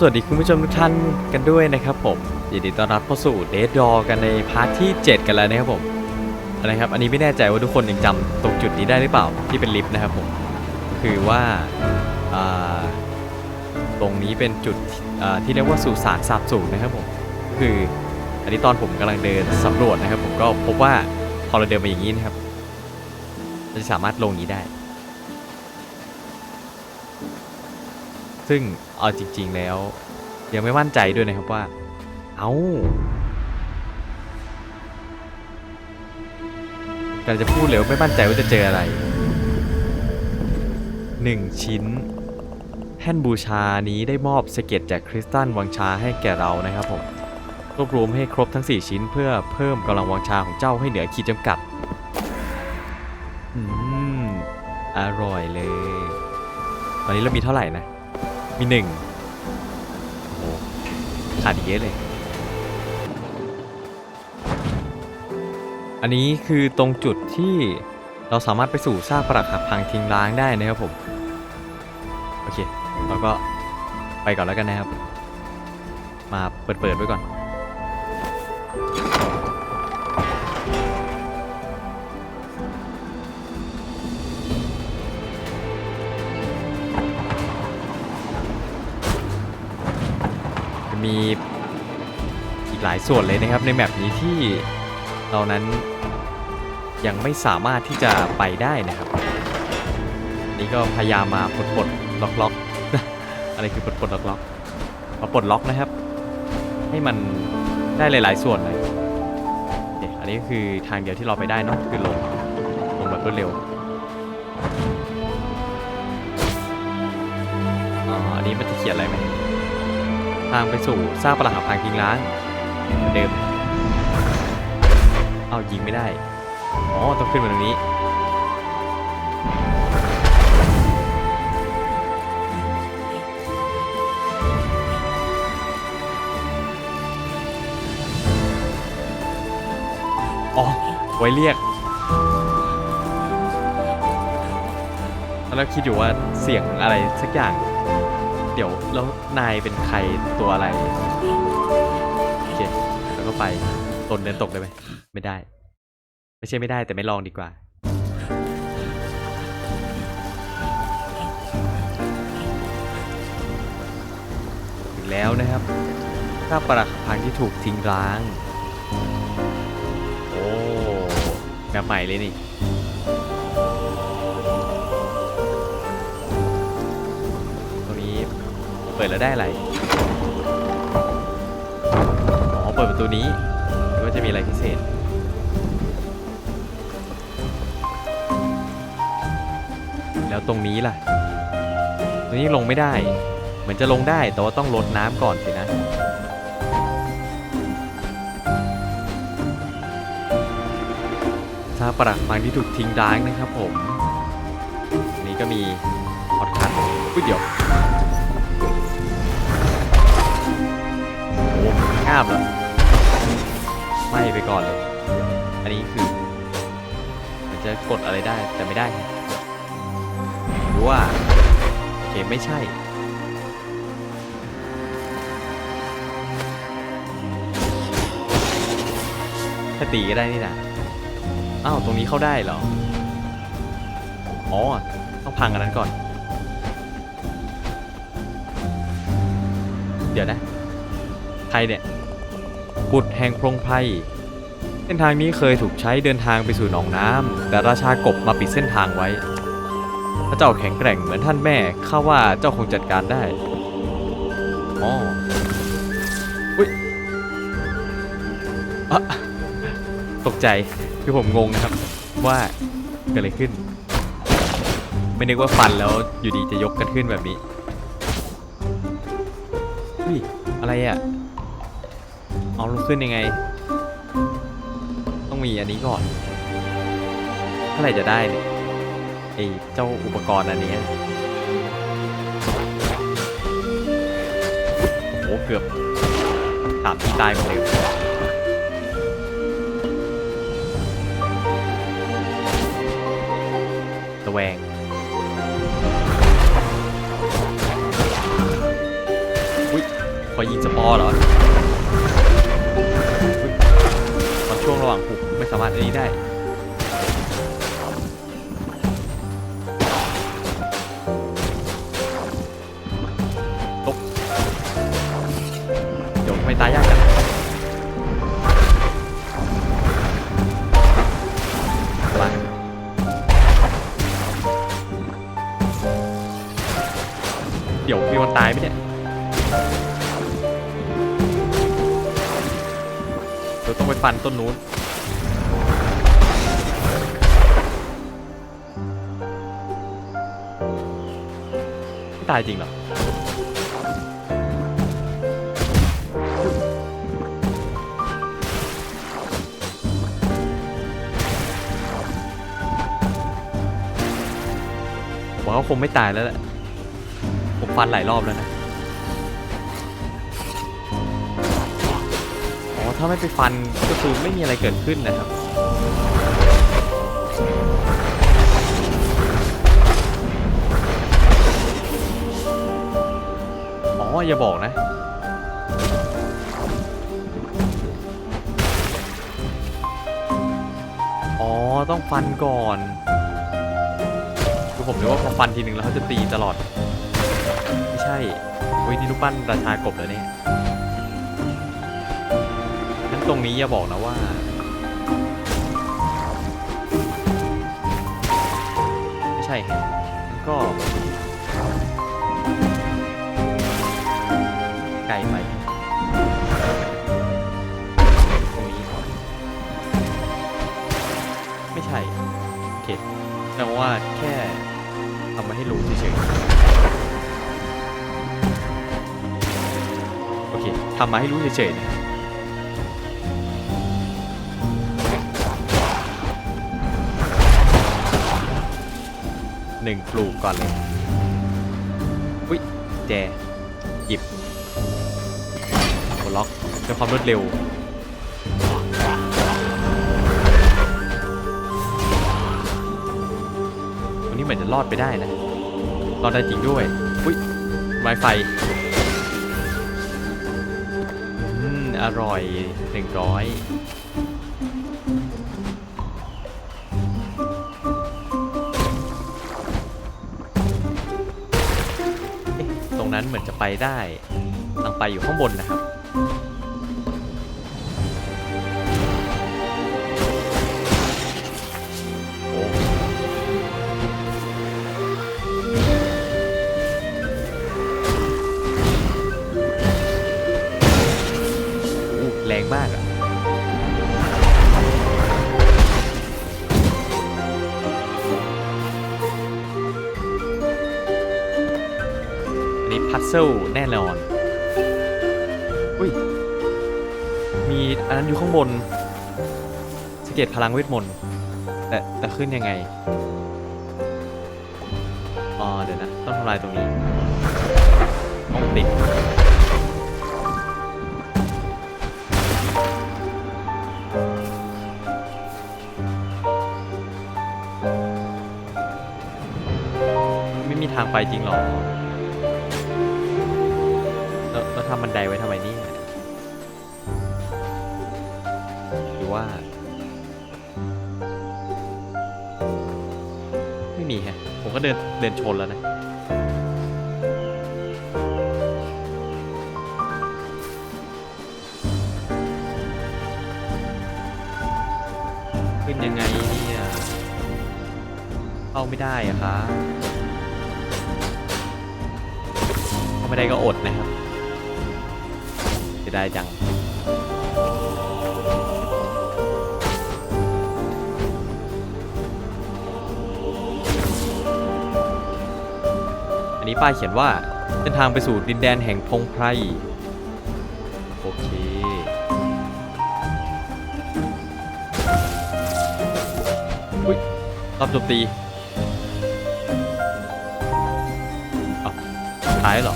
สวัสดีคุณผู้ชมทุกท่านกันด้วยนะครับผมยินดีต้อนรับเข้าสู่เดดดอกันในพาร์ทที่ 7 กันแล้วนะครับผมนะครับอันนี้ไม่แน่ใจว่าทุกคนยังจำตรงจุดนี้ได้หรือเปล่าที่เป็นลิฟต์นะครับผมคือว่าอ่าตรงนี้เป็นจุดอ่าที่เรียกว่าสุสานสาบสูญนะครับผมคืออันนี้ตอนผมกำลังเดินสำรวจนะครับ ผมก็พบว่าพอเราเดินมาอย่างนี้นะครับเราจะสามารถลงนี้ได้ ซึ่งเอาจริง ๆแล้ว ยังไม่มั่นใจด้วยนะครับว่า เอา้ากำลังจะพูดเลยว่าไม่มั่นใจว่าจะเจออะไรหนึ่งชิ้นแท่นบูชานี้ได้มอบสเก็ตจากคริสตัลวังชาให้แก่เรานะครับผมรวบรวมให้ครบทั้ง 4 ชิ้นเพื่อเพิ่มกำลังวังชาของเจ้าให้เหนือขีดจำกัด อืม อร่อยเลย ตอนนี้เรามีเท่าไหร่นะ มีหนึ่งโอ้ขาดเยอะเลย อันนี้คือตรงจุดที่เราสามารถไปสู่ซากปรักหักพังทิ้งร้างได้นะครับผม โอเค เราก็ไปก่อนแล้วกันนะครับ มาเปิดเปิดๆไว้ก่อน ส่วนเลยนะครับในแมปนี้ที่เรานั้นยังไม่สามารถที่จะไปได้นะครับ นี่ก็พยายามมาปลดปลดล็อกล็อกอะไรคือปลดปลดล็อกล็อกมาปลดล็อกนะครับ ให้มันได้หลาย ๆ ส่วนเลยโอเคอันนี้ก็คือทางเดียวที่เราไปได้นอะคือลงลงแบบรวดเร็วอ่าอันนี้มันจะเขียนอะไรไหมทางไปสู่ซากปรักหักพังทิ้งร้าง เหมือนเดิม เอายิงไม่ได้ อ๋อ ต้องขึ้นมาตรงนี้ อ๋อ ไว้เรียกแล้วคิดอยู่ว่าเสียงอะไรสักอย่าง เดี๋ยวแล้วนายเป็นใครตัวอะไร ไป ตนเดินตกได้ไหมไม่ได้ ไม่ใช่ไม่ได้แต่ไม่ลองดีกว่า ถึงแล้วนะครับถ้าปรักพังที่ถูกทิ้งร้าง โอ้แบบใหม่เลยนี่ตรงนี้เปิดแล้วได้อะไร ปิดประตูนี้ว่าจะมีอะไรพิเศษ แล้วตรงนี้ล่ะ ตรงนี้ลงไม่ได้ เหมือนจะลงได้แต่ว่าต้องลดน้ำก่อนสินะซาปรักพังที่ถูกทิ้งร้างนะครับผมนนี้ก็มีฮอตคัทอุ้ยเดี๋ยวโอ้โหง่ามเหรอ ไปก่อนเลย อันนี้คือ มันจะกดอะไรได้แต่ไม่ได้หรือว่าโอเคไม่ใช่แค่ตีก็ได้นี่นะอ้าวตรงนี้เข้าได้เหรอ อ๋อ ต้องพังอันนั้นก่อน เดี๋ยวนะ ใครเนี่ยบุตรแห่งพรงไพร เส้นทางนี้เคยถูกใช้เดินทางไปสู่หนองน้ำแต่ราชากบมาปิดเส้นทางไว้ พระเจ้าแข็งแกร่งเหมือนท่านแม่ข้าว่าเจ้าคงจัดการได้อ๋ออุ้ยอะตกใจคือผมงงนะครับ ว่าเกิดอะไรขึ้น ไม่นึกว่าฟันแล้วอยู่ดีจะยกกันขึ้นแบบนี้เฮ้ยอะไรอะเอาลงขึ้นยังไง มีอันนี้ก่อนเมื่อไหร่จะได้เนี่ยไอเจ้าอุปกรณ์อันนี้โอ้โหเกือบถามที่ตายหมดเลยระแวงอุ้ยอยยิงสปอร์เหรอ ช่วงระหว่างหุบไม่สามารถอันนี้ได้ เดี๋ยวต้องไปฟันต้นนู้น ไม่ตายจริงเหรอ ผมว่าเขาคงไม่ตายแล้วแหละ ผมฟันหลายรอบแล้วนะาไม่ไปฟันก็คือไม่มีอะไรเกิดขึ้นนะครับอ๋ออย่าบอกนะอ๋อต้องฟันก่อนคือผมนึกว่าพอฟันทีหนึ่งแล้วเขาจะตีตลอด ไม่ใช่เว้ยนี่รูปปั้นราชากบแล้วเนี่ย ตรงนี้อย่าบอกนะว่าไม่ใช่มันก็ไกลไปตรงนี้ไม่ใช่โอเคแปลว่าแค่ทำมาให้รู้เฉยๆโอเคทำมาให้รู้เฉยๆนะ หนึ่งปลูกก่อนเลยอุ้ยแจหยิบกดล็อกด้วยความรวดเร็ววันนี้เหมือนจะรอดไปได้นะรอดได้จริงด้วยอุ้ย Wi-Fi อืมอร่อยหนึ่งร้อย ไปได้ ทางไปอยู่ข้างบนนะครับ สเก็ตพลังเวทมนต์แต่แต่ขึ้นยังไง อ๋อ เดี๋ยวนะ ต้องทำลายตรงนี้ต้องติดไม่มีทางไปจริงหรอแล้วทำบันไดไว้ทำไมนี่หรือว่า ก็เดินเดินชนแล้วนะขึ้นยังไงเนี่ยเข้าไม่ได้อะครับเข้าไม่ได้ก็อดนะครับจะได้จัง อันนี้ป้ายเขียนว่าเส้นทางไปสู่ดินแดนแห่งพงไพรโอเคอุ้ยรับโจมตีอ้าวท้ายหรอ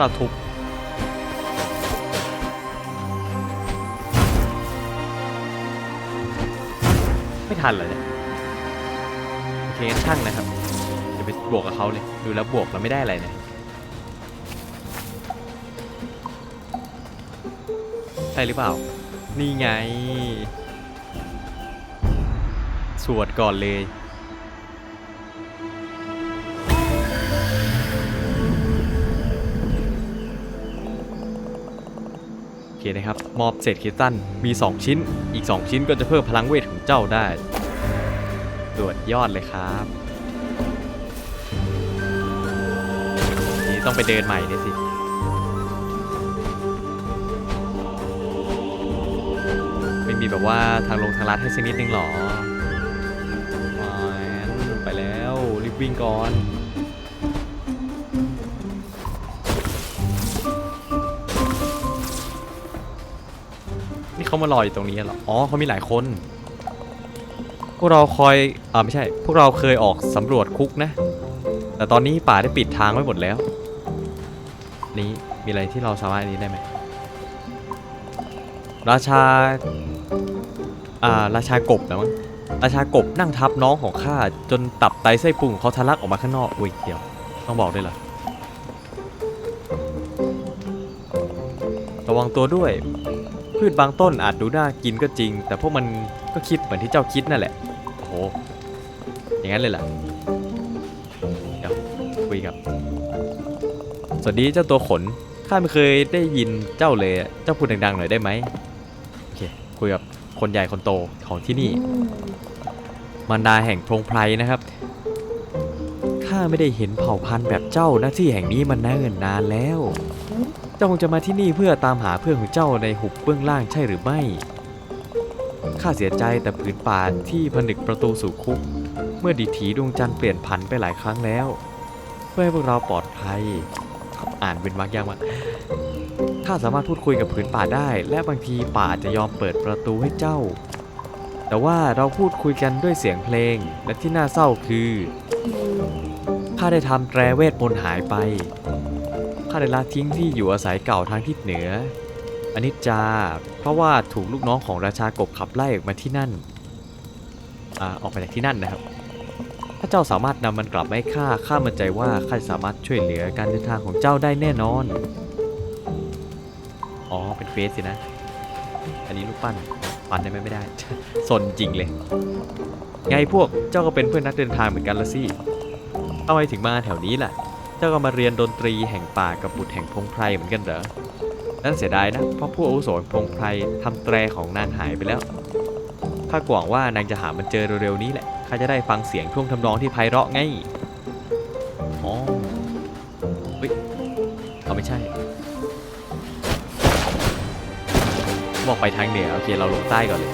เราทุบไม่ทันเลยเนี่ยโอเคงั้นช่างนะครับจะไปบวกกับเขาเลยดูแล้วบวกเราไม่ได้อะไรเนี่ยใช่หรือเปล่า นี่ไง สวดก่อนเลย เคนะครับ มอบเศษคริสตัลมี 2 ชิ้น อีก 2 ชิ้นก็จะเพิ่มพลังเวทของเจ้าได้ตรวจยอดเลยครับนี่ต้องไปเดินใหม่เลยสิไม่มีแบบว่าทางลงทางลัดให้สักนิดนึงหรอไปแล้วรีบวิ่งก่อน เขามารออยู่ตรงนี้เหรอ อ๋อเขามีหลายคน พวกเราคอยอ่าไม่ใช่ พวกเราเคยออกสำรวจคุกนะ แต่ตอนนี้ป่าได้ปิดทางไว้หมดแล้ว นี้มีอะไรที่เราสามารถอันนี้ได้ไหม ราชา อ่า ราชากบนะมั้ง ราชากบนั่งทับน้องของข้าจนตับไตไส้พุงของเขาทะลักออกมาข้างนอก อุ้ยเดี๋ยวต้องบอกด้วยเหรอระวังตัวด้วย พืชบางต้นอาจดูน่ากินก็จริง แต่พวกมันก็คิดเหมือนที่เจ้าคิดนั่นแหละ โอ้โห อย่างนั้นเลยล่ะเดี๋ยวคุยกับ สวัสดีเจ้าตัวขน ข้าไม่เคยได้ยินเจ้าเลย เจ้าพูดดังๆหน่อยได้ไหมโอเค คุยกับคนใหญ่คนโตของที่นี่ มารดาแห่งพงไพรนะครับ ข้าไม่ได้เห็นเผ่าพันธุ์แบบเจ้าหน้าที่แห่งนี้มันนานนานแล้ว จ้าคงจะมาที่นี่เพื่อตามหาเพื่อนของเจ้าในหุบเบื้องล่างใช่หรือไม่ ข้าเสียใจแต่ผืนป่าที่ผนึกประตูสู่คุก เมื่อดีถีดวงจันทร์เปลี่ยนผันไปหลายครั้งแล้ว เพื่อให้พวกเราปลอดภัย อ่านเป็นวรรคยากมากข้าสามารถพูดคุยกับผืนป่าได้ และบางทีป่าจะยอมเปิดประตูให้เจ้า แต่ว่าเราพูดคุยกันด้วยเสียงเพลง และที่น่าเศร้าคือข้าได้ทำแตรเวทมนต์หายไป ข้าได้ละทิ้งที่อยู่อาศัยเก่าทางทิศเหนืออนิจจา เพราะว่าถูกลูกน้องของราชากบขับไล่ออกมาที่นั่นอออกไปจากที่นั่นนะครับ ถ้าเจ้าสามารถนำมันกลับมาให้ข้า ข้ามั่นใจว่าข้าจะสามารถช่วยเหลือการเดินทางของเจ้าได้แน่นอน อ๋อ เป็นเฟสสินะ อันนี้ลูกปั้น ปั้นได้ไหมไม่ได้ สนจริงเลย ไงพวก เจ้าก็เป็นเพื่อนนักเดินทางเหมือนกันละสิทำไมถึงมาแถวนี้ล่ะ เจ้าก็มาเรียนดนตรีแห่งป่ากับบุตรแห่งพงไพรเหมือนกันเหรอ นั่นเสียดายนะ เพราะผู้อาวุโสงพงไพรทำแตรของนางหายไปแล้วข้ากหวังว่านางจะหามันเจอเร็วๆนี้แหละ ข้าจะได้ฟังเสียงท่วงทำนองที่ไพเราะไง อ๋อเฮ้ยเขาไม่ใช่ บอกไปทางเหนือโอเคเราลงใต้ก่อนเลย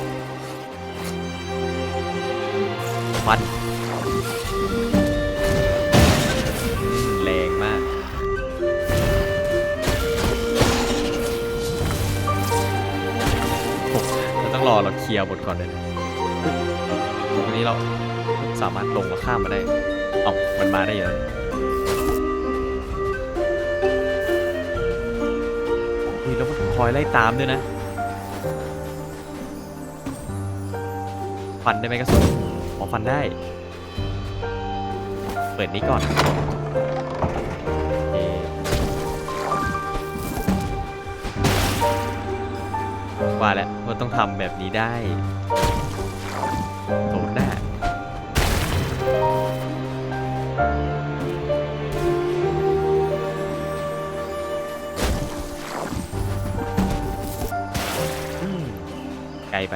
ฟัน อเราเคลียร์หมดก่อนเลยนะเฮ้ยตรงนี้เราสามารถลงมาข้ามมาได้เอามันมาได้อยู่แล้วนี่แล้วมันคอยไล่ตามด้วยนะฟันได้ไหมกระสุนอ๋อฟันได้ เปิดนี้ก่อน ว่าแล้วว่าต้องทำแบบนี้ได้โดนแน่ไกลไป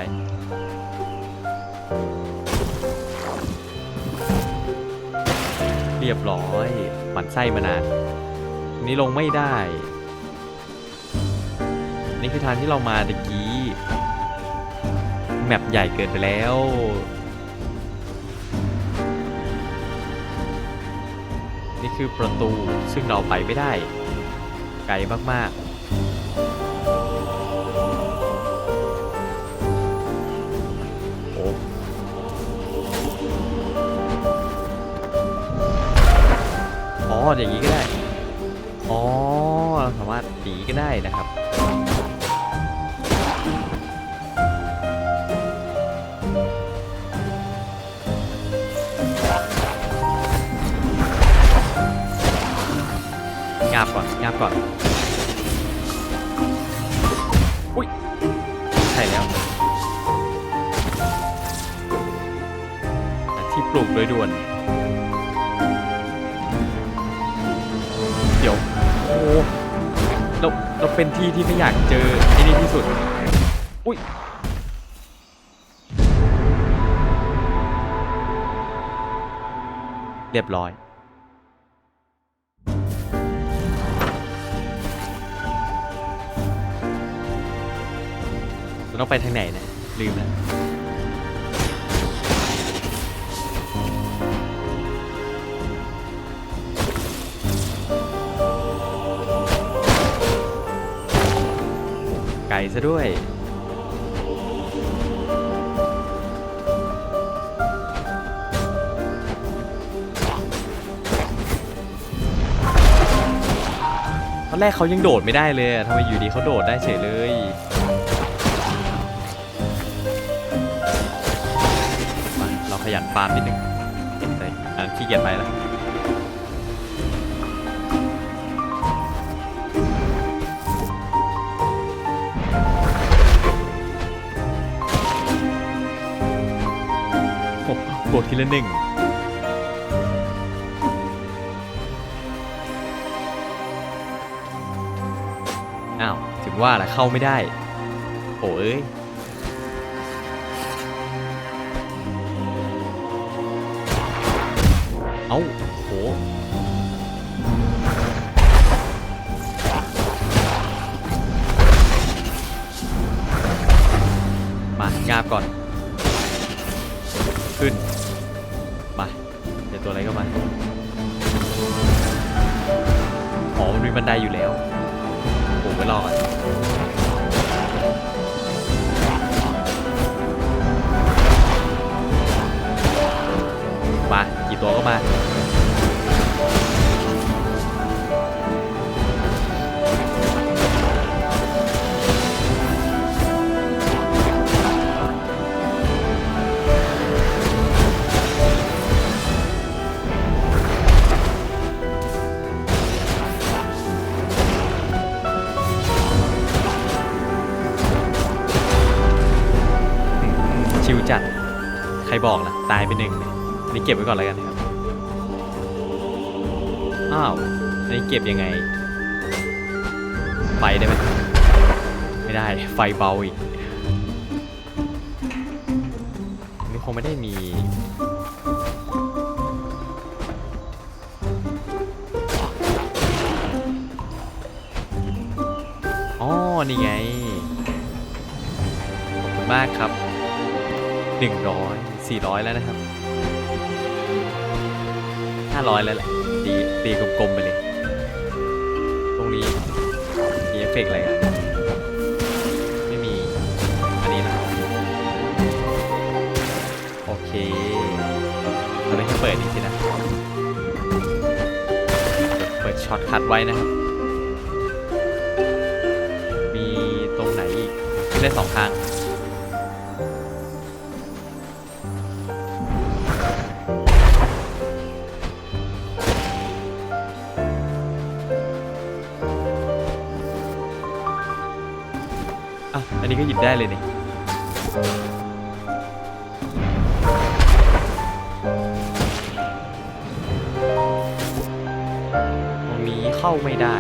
เรียบร้อยหมันไส้มานานนี้ลงไม่ได้ นี่คือทางที่เรามาตะกี้ แมปใหญ่เกินไปแล้ว นี่คือประตูซึ่งเราไปไม่ได้ ไกลมากๆโอ้อ๋ออย่างนี้ก็ได้ อ๋อ เราสามารถหนีก็ได้นะครับาบก่อนงาบก่อนอุ้ยใช่แล้วที่ปลูกโดยด่วน เดี๋ยว โอ้เราเราเป็นที่ที่ไม่อยากเจอไอ้นี่ที่สุด อุ้ยเรียบร้อย ต้องไปทางไหนนะลืมแล้วไก่ซะด้วยตอนแรกเขายังโดดไม่ได้เลยทำไมอยู่ดีเขาโดดได้เฉยเลย ฟาร์มนิดนึงแต่อันนั้นขี้เกียจไปแล้วโอ้บวกทีละหนึ่งอ้าว ถึงว่าล่ะเข้าไม่ได้ โอ้เอ้ย เอ้าโหมางาบก่อน ขึ้น มา เดี๋ยวตัวอะไรก็มาอ๋อมันมีบันไดอยู่แล้วผมไปรอก่อนมากี่ตัวก็มา บอกล่ะ ตายไปหนึ่งเนี่ยอันนี้เก็บไว้ก่อนแล้วกันนะครับ อ้าว อันนี้เก็บยังไง ไฟได้ไหมไม่ได้ ไฟเบาอีกนนี้คงไม่ได้มีอ๋อนี่ไง ขอบคุณมากครับห นึ่งร้อยสี่ร้อยแล้วนะครับห้าร้อยแล้วแหละตีตีกลมๆไปเลย ตรงนี้มีเอฟเฟกต์อะไรกันไม่มี อันนี้นะโอเคเราได้แค่เปิดนี่สินะ เปิดช็อตคัดไว้นะครับ มีตรงไหนอีกขึ้นได้สองทาง ก็หยิบได้เลยนี่ตรงนี้เข้าไม่ได้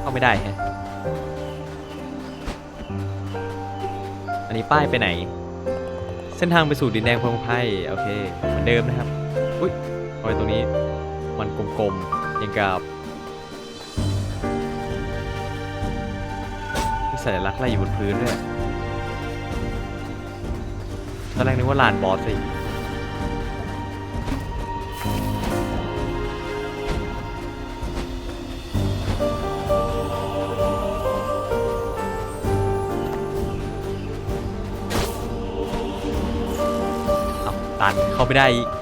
เข้าไม่ได้ฮะอันนี้ป้ายไปไหน เส้นทางไปสู่ดินแดงพงไพ่โอเค เหมือนเดิมนะครับ อุ้ยทำไมตรงนี้ มันกลมๆยังกับ สัญลักษณ์อะไรอยู่บนพื้นด้วยตอนแรกนึกว่าลานบอสสิเอาตันเข้าไม่ได้อีก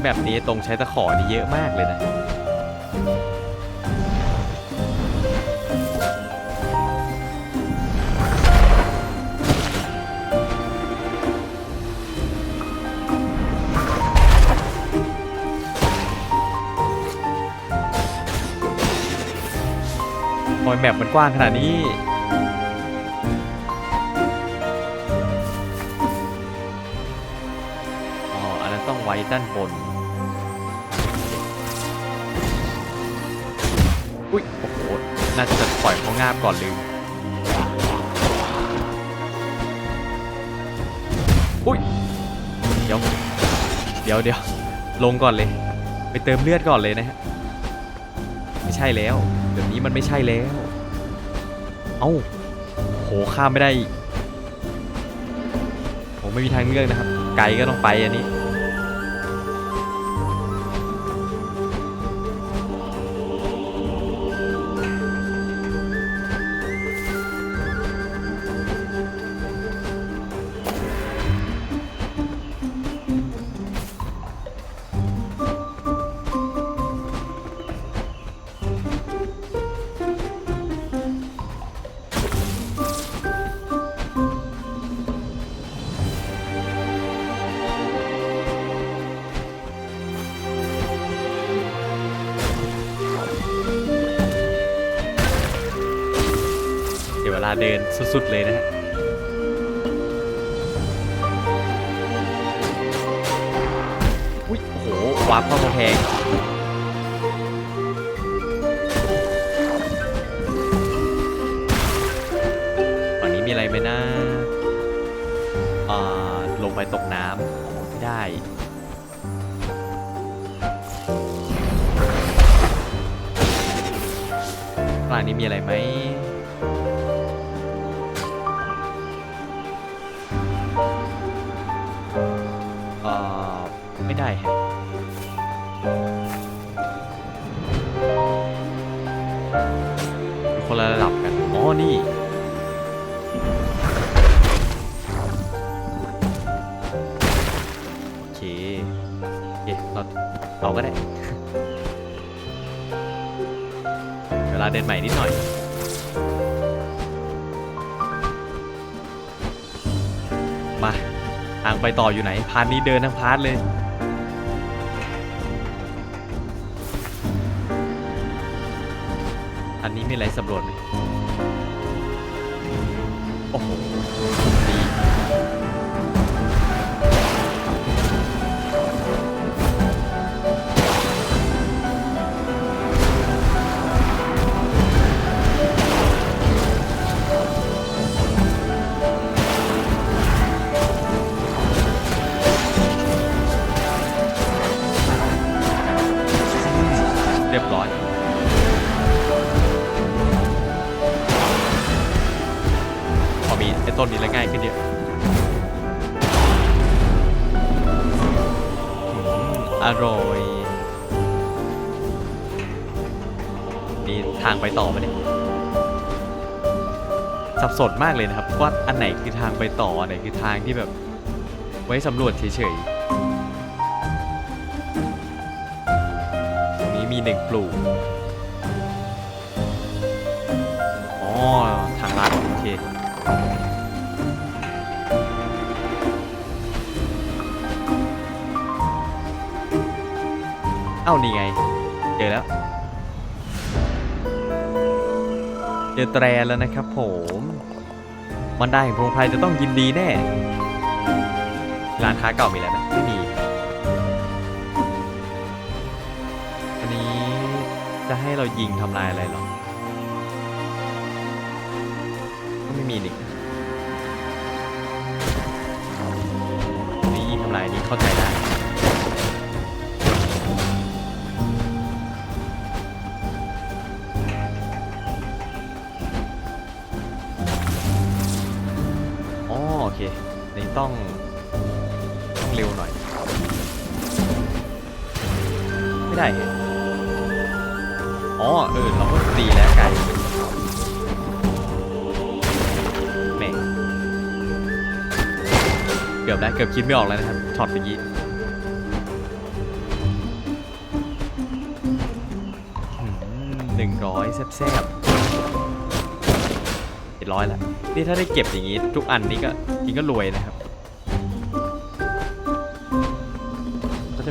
แล้แบบนี้ตรงใช้ตะขอนี่เยอะมากเลยนะโอยแมปมันกว้างขนาดนี้อ๋ออันนั้นต้องไว้ด้านบน อุ้ยโอ้โห น่าจะปล่อยเขางาบก่อนลืมอุ้ย เดี๋ยว เดี๋ยวเดี๋ยวลงก่อนเลย ไปเติมเลือดก่อนเลยนะฮะ ไม่ใช่แล้วเดี๋ยวนี้มันไม่ใช่แล้ว เอ้าโหข้ามไม่ได้ผมไม่มีทางเลือกนะครับ ไกลก็ต้องไปอันนี้ เดี๋ยวเวลาเดินสุดๆเลยนะฮะอุ้ยโอ้โหวาร์ปเข้ากำแพงฝั่งนี้มีอะไรไหมนะอ่าลงไปตกน้ำไม่ได้ฝั่งนี้มีอะไรไหม ไม่ได้แฮะคนละระดับกัน อ๋อ นี่โอเคโอเคเราเอาก็ได้ เวลาเดินใหม่นิดหน่อยมาทางไปต่ออยู่ไหน พาร์ทนี้เดินทั้งพาร์ทเลย อันนี้มีอะไรสำรวจไหม สับสนมากเลยนะครับว่าอันไหนคือทางไปต่ออันไหนคือทางที่แบบไว้สำรวจเฉยๆ ตรงนี้มีหนึ่งปลูก อ๋อ ทางลัดโอเคเอ้านี่ไง เจอแล้ว อแตรแล้วนะครับผมบรรดาแห่งพงไพรจะต้องยินดีแน่ร้านค้าเก่ามีแล้วไหมไม่มีอันนี้จะให้เรายิงทำลายอะไรหรอก็ไม่มีนี่นนี้ยิงทำลายนนี้เข้าใจได้ ต้องต้องเร็วหน่อย ไม่ได้อ๋อเออเราก็ตีแล้วไก่แม่งเกือบแล้วเกือบคิดไม่ออกแล้วนะครับช็อตเมื่อกี้หนึ่งร้อยแซ่บๆเจ็ดร้อยและนี่ถ้าได้เก็บอย่างนี้ ทุกอันนี้ก็จริงก็รวยนะครับ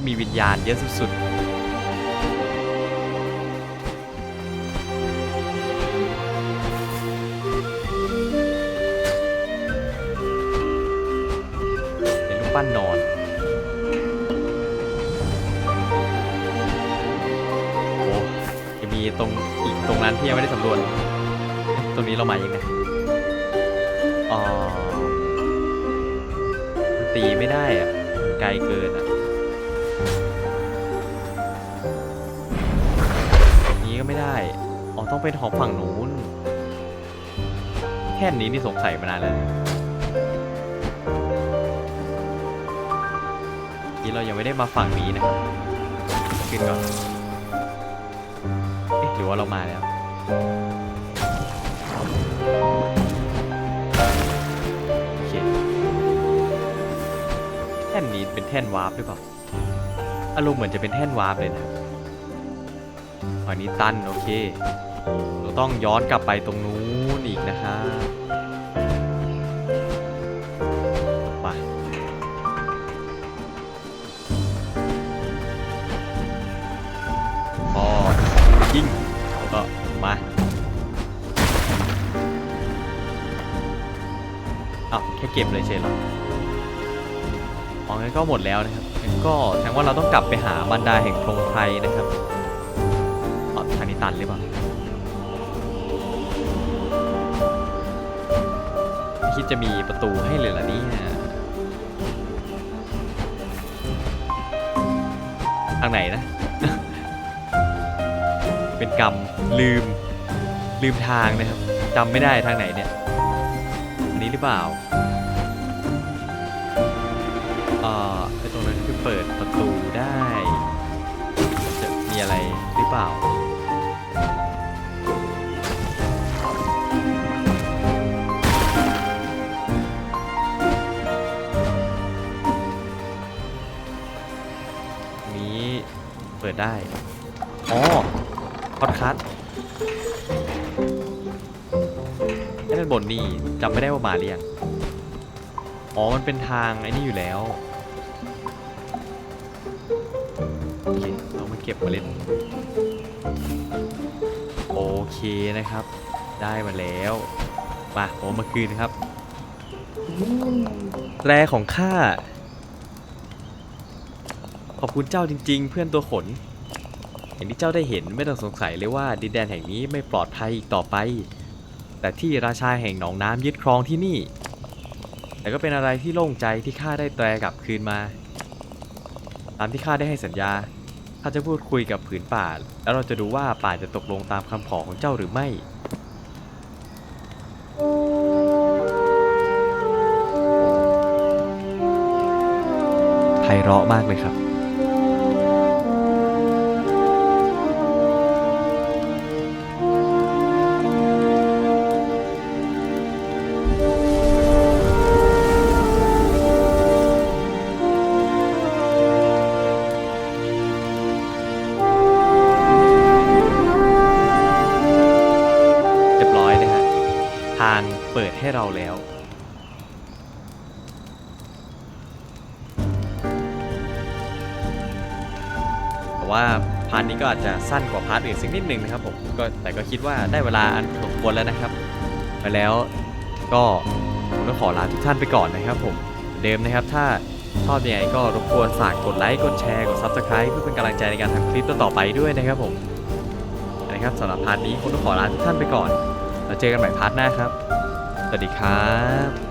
จะมีวิญญาณเยอะสุดๆเป็นรูปปั้นนอน โอ้จะมีตรงอีกตรงนั้นที่ยังไม่ได้สำรวจ ตรงนี้เรามายังไงอ๋อตีไม่ได้อะไกลเกินอะ ต้องเป็นของฝั่งนู้น แค่นี้นี่สงสัยมานานแล้วนี่เรายังไม่ได้มาฝั่งนี้นะครับ ขึ้นก่อน เอ๊ะ หรือว่าเรามาแล้วโอเคแท่นนี้เป็นแท่นวาร์ปหรือเปล่า อารมณ์เหมือนจะเป็นแท่นวาร์ปเลยนะฝั่งนี้ตัน โอเค ต้องย้อนกลับไปตรงนู้นอีกนะครับไปพอยิงก็มาอ้าวแค่เก็บเลยเฉยหรออ๋องั้นก็หมดแล้วนะครับงั้นก็แสดงว่าเราต้องกลับไปหาบรรดาแห่งพงไพรนะครับอ๋อทางนี้ตันหรือเปล่า คิดจะมีประตูให้เลยเหรอเนี่ยทางไหนนะ เป็นกรรมลืม ลืมทางนะครับจำไม่ได้ทางไหนเนี่ย อันนี้หรือเปล่าเอ่อไอตรงนั้นคือเปิดประตูได้ จะมีอะไรหรือเปล่า ปิดได้ อ๋อพอดคัสไอ้ด้านบนนี่จำไม่ได้ว่ามาหรือยังอ๋อ มันเป็นทางไอ้นี่อยู่แล้วโอเคเรามาเก็บมาเล่นโอเคนะครับ ได้มาแล้วมาผมมาคืนครับแตรของข้า ขอบคุณเจ้าจริง ๆ เพื่อนตัวขน อย่างที่เจ้าได้เห็นไม่ต้องสงสัยเลยว่าดินแดนแห่งนี้ไม่ปลอดภัยอีกต่อไป แต่ที่ราชาแห่งหนองน้ำยึดครองที่นี่ แต่ก็เป็นอะไรที่โล่งใจที่ข้าได้แตรกลับคืนมา ตามที่ข้าได้ให้สัญญาข้าจะพูดคุยกับผืนป่า แล้วเราจะดูว่าป่าจะตกลงตามคำขอของเจ้าหรือไม่ไพเราะมากเลยครับ แล้วแต่ว่าพาร์ทนี้ก็อาจจะสั้นกว่าพาร์ทอื่นสักนิดหนึ่งนะครับผมก็แต่ก็คิดว่าได้เวลาอันสมควรแล้วนะครับไปแล้วก็ผมต้องขอลาทุกท่านไปก่อนนะครับผมเดิมนะครับถ้าชอบยังไงก็รบกวนฝากกดไลค์กดแชร์กด Subscribe เพื่อเป็นกำลังใจในการทำคลิปต่อไปด้วยนะครับผมนะครับสำหรับพาร์ทนี้ผมต้องขอลาทุกท่านไปก่อน แล้วเจอกันใหม่พาร์ทหน้าครับ สวัสดีครับ